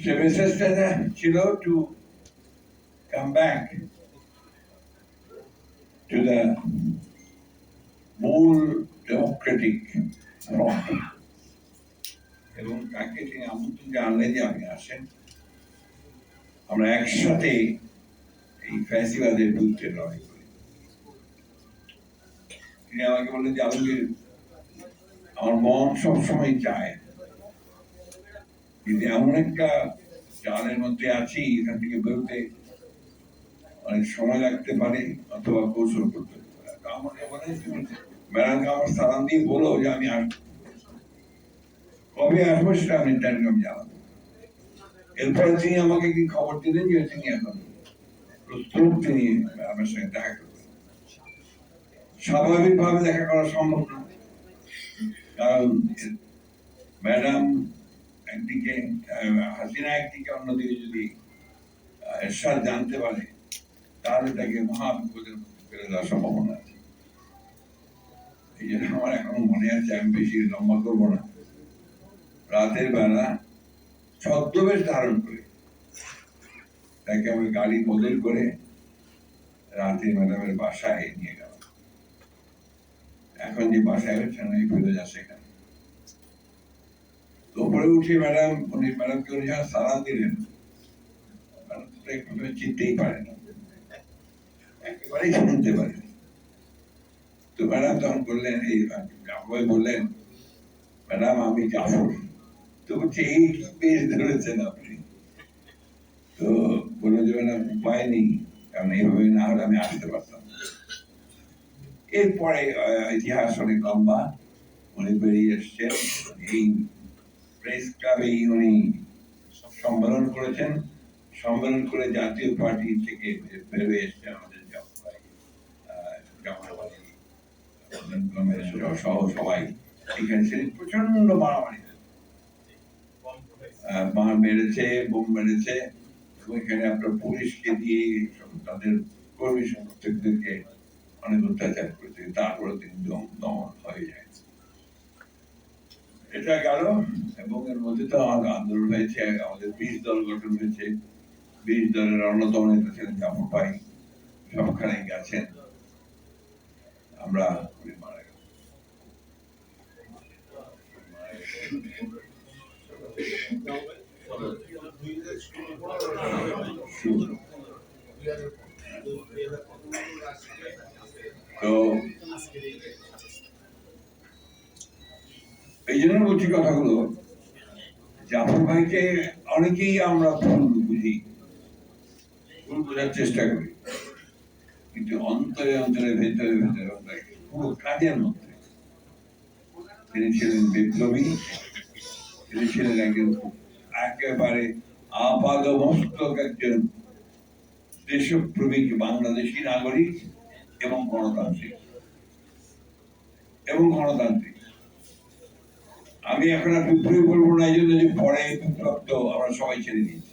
সে মেসেজটা ছিল to come back to the মূল ডেমোক্রেটিক ফ্রন্ট এবং তাকে তিনি আমন্ত্রণ জানলেন যে আপনি আসেন। আমরা একসাথে এই ফ্যাসিবাদের বিরুদ্ধে লড়াই করি। তিনি আমাকে বললেন যে আলমগীর আমার মন সবসময় চায় কিন্তু এমন একটা জালের মধ্যে আছি, এখান থেকে বেরোতে অনেক সময় লাগতে পারে, অথবা কৌশল করতে আমাকে বলে আমার সালাম দিয়ে বলো যে আমি কবে আসব সেটা আমি এরপরে তিনি আমাকে কি খবর দিলেন যে তিনি এখন প্রস্তুত, তিনি আমার সঙ্গে দেখা করবেন। স্বাভাবিকভাবে দেখা করা সম্ভব না। কারণ ম্যাডাম একদিকে হাসিনা একদিকে, অন্যদিকে যদি এরশাদ জানতে পারে, তাহলে তাকে মহা বিপদের মধ্যে ফেলে দেওয়ার সম্ভাবনা আছে। এই জন্য আমার এখনও মনে আছে, আমি বেশি লম্বা করব না। রাতের বেলা ছদ্মবেশ ধারণ করে, তাকে আমি গাড়ি বদল করে রাতে ম্যাডামের বাসায় নিয়ে গেলাম। এখন যে বাসায় হচ্ছেন ওই ফিরোজা সেখানে তো উপরে উঠে ম্যাডাম উনি ম্যাডামকে উনি যখন সালাম দিলেন। চিনতেই পারে না। একেবারেই পারে তো ম্যাডাম তখন বললেন, এই বললেন, ম্যাডাম, আমি তো বলছে, এই কি ধরেছেন আপনি। তো যে, ম্যাডাম, উপায় নেই, কারণ এইভাবে না হলে আমি আসতে পারতাম। এরপরে ইতিহাস অনেক লম্বা, উনি বেরিয়ে এসছেন। এই প্রেস ক্লাবেই উনি সম্মেলন করেছেন। সম্মেলন করে জাতীয় পার্টি থেকে বেরোয় এসছে আমাদের সহ, সবাই। এখানে প্রচণ্ড মারামারি মেরেছে বোম মেরেছে এখানে আপনার পুলিশকে দিয়ে তাদের কর্মী সমর্থকদেরকে অনেক অত্যাচার করেছে। তারপরে তিনি দমন হয়ে যায়। এটা গেল। এবং এর মধ্যে তো আন্দোলন হয়েছে, আমাদের বিশ দল গঠন হয়েছে। বিশ দলের অন্যতম নেতা ছিলেন জাফর ভাই, সবখানে গেছেন। আমরা মারা গেল তো এই জন্য বলছি কথাগুলো। জাফর ভাইকে অনেকেই আমরা ভুল বুঝি। ভুল বোঝার চেষ্টা করি। কিন্তু অন্তরে অন্তরে, ভেতরে ভেতরে পুরো কাজের মধ্যে। তিনি ছিলেন বিপ্লবী। তিনি ছিলেন একজন একেবারে আপাদ মস্তক একজন দেশপ্রেমিক বাংলাদেশী নাগরিক এবং গণতান্ত্রিক। এবং গণতান্ত্রিক। আমি এখন আর বিপ্লবী বলব না এই জন্য যে পরে আমরা সবাই ছেড়ে দিয়েছি।